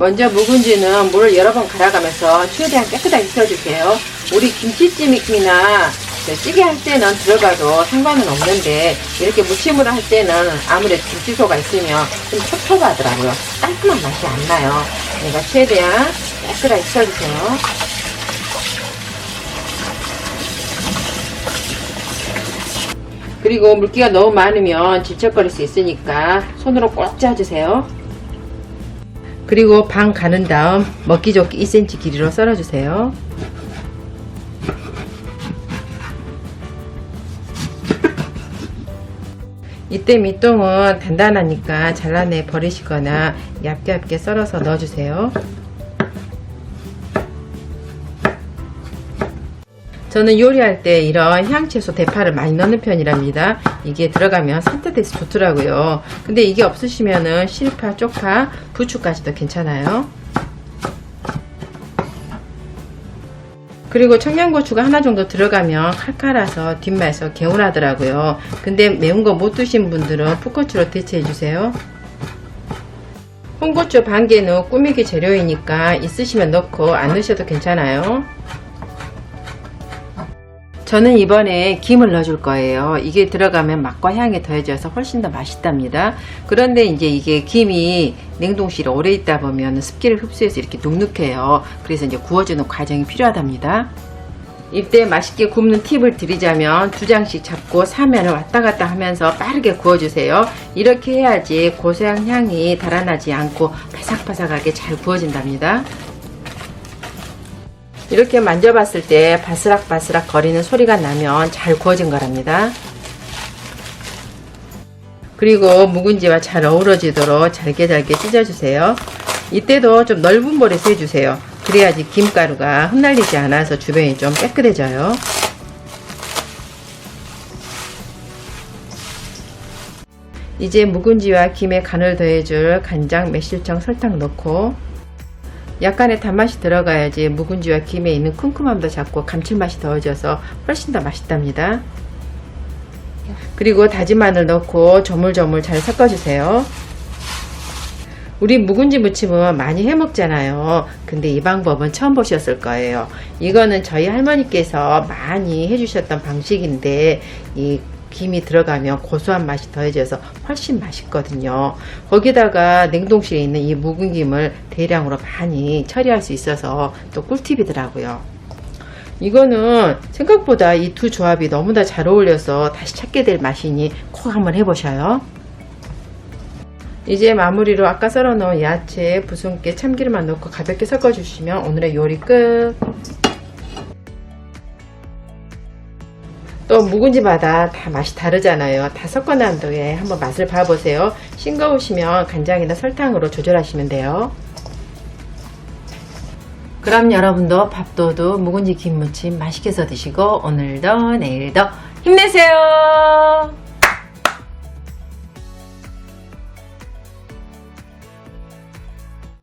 먼저 묵은지는 물을 여러 번 갈아가면서 최대한 깨끗하게 씻어주세요. 우리 김치찜이나 찌개 할 때는 들어가도 상관은 없는데 이렇게 무침으로 할 때는 아무래도 김치소가 있으면 좀 텁텁하더라고요. 깔끔한 맛이 안 나요. 그러니까 최대한 깨끗하게 씻어주세요. 그리고 물기가 너무 많으면 질척거릴 수 있으니까 손으로 꼭 짜주세요. 그리고 반 가는 다음 먹기 좋게 2cm 길이로 썰어주세요. 이때 밑동은 단단하니까 잘라내 버리시거나 얇게 얇게 썰어서 넣어주세요. 저는 요리할 때 이런 향채소 대파를 많이 넣는 편이랍니다. 이게 들어가면 산뜻해서 좋더라고요. 근데 이게 없으시면은 실파, 쪽파, 부추까지도 괜찮아요. 그리고 청양고추가 하나 정도 들어가면 칼칼해서 뒷맛에서 개운하더라고요. 근데 매운 거 못 드신 분들은 풋고추로 대체해 주세요. 홍고추 반 개는 꾸미기 재료이니까 있으시면 넣고 안 넣으셔도 괜찮아요. 저는 이번에 김을 넣어줄 거예요. 이게 들어가면 맛과 향이 더해져서 훨씬 더 맛있답니다. 그런데 이제 이게 김이 냉동실에 오래 있다 보면 습기를 흡수해서 이렇게 눅눅해요. 그래서 이제 구워주는 과정이 필요하답니다. 이때 맛있게 굽는 팁을 드리자면 두 장씩 잡고 사면을 왔다 갔다 하면서 빠르게 구워주세요. 이렇게 해야지 고소한 향이 달아나지 않고 바삭바삭하게 잘 구워진답니다. 이렇게 만져봤을 때 바스락바스락 거리는 소리가 나면 잘 구워진 거랍니다. 그리고 묵은지와 잘 어우러지도록 잘게 잘게 찢어주세요. 이때도 좀 넓은 볼에서 해주세요. 그래야지 김가루가 흩날리지 않아서 주변이 좀 깨끗해져요. 이제 묵은지와 김에 간을 더해줄 간장, 매실청, 설탕 넣고 약간의 단맛이 들어가야지 묵은지와 김에 있는 쿰쿰함도 잡고 감칠맛이 더해져서 훨씬 더 맛있답니다. 그리고 다진 마늘 넣고 조물조물 잘 섞어주세요. 우리 묵은지 무침은 많이 해 먹잖아요. 근데 이 방법은 처음 보셨을 거예요. 이거는 저희 할머니께서 많이 해주셨던 방식인데 이 김이 들어가면 고소한 맛이 더해져서 훨씬 맛있거든요. 거기다가 냉동실에 있는 이 묵은 김을 대량으로 많이 처리할 수 있어서 또 꿀팁이더라고요. 이거는 생각보다 이 두 조합이 너무나 잘 어울려서 다시 찾게 될 맛이니 꼭 한번 해보셔요. 이제 마무리로 아까 썰어놓은 야채, 부순깨, 참기름만 넣고 가볍게 섞어주시면 오늘의 요리 끝. 또 묵은지마다 다 맛이 다르잖아요. 다 섞어 난 뒤에 한번 맛을 봐보세요. 싱거우시면 간장이나 설탕으로 조절하시면 돼요. 그럼 여러분도 밥도둑 묵은지 김무침 맛있게 해서 드시고 오늘도 내일도 힘내세요.